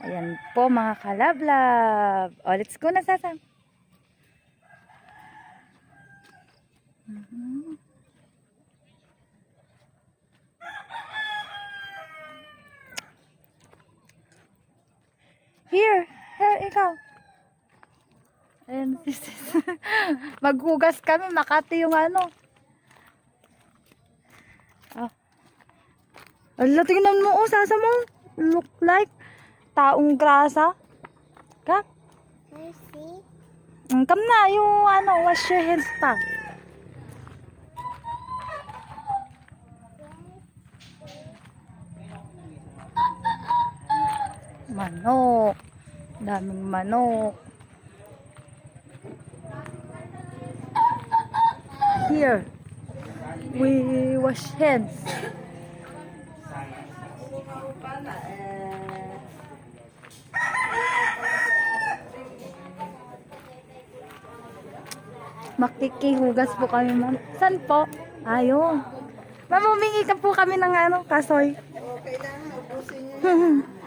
Ayan po mga kalablab. O, let's go na sasam. Mhm. Here, here, ikaw. Ayan, sis. Maghugas kami, Makati yung ano. Ah. Ala, tingnan mo, oh, sasa mo. Look like taong grasa. Ka? I see. Mm, Come na, yung ano, wash your hands pa. Manok. Daming manok. Here. We wash hands. Makikihugas po kami, ma'am. San po? Ayun. Ma'am, humingi ka po kami ng ano, kasoy. Okay lang, ubusin.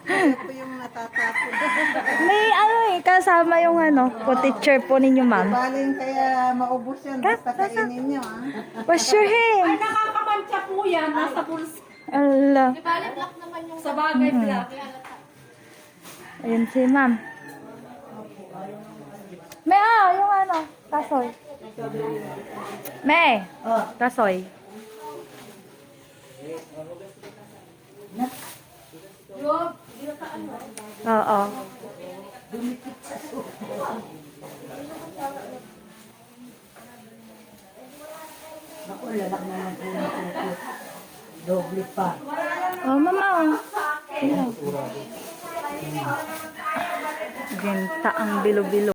Kaya po yung natatapon. May ano eh, kasama yung ano, po teacher po ninyo, ma'am. Baling kaya maubos yan, basta kainin niyo ah. Wash your hands. Nakakabantya po yan, nasa bulsa. Ala. Sa bagay black. Ayun si ma'am. May ah, yung ano, kasoy. May, kasoy. Oo. Doble pa. Oh, mama. Genta ang bilo-bilo.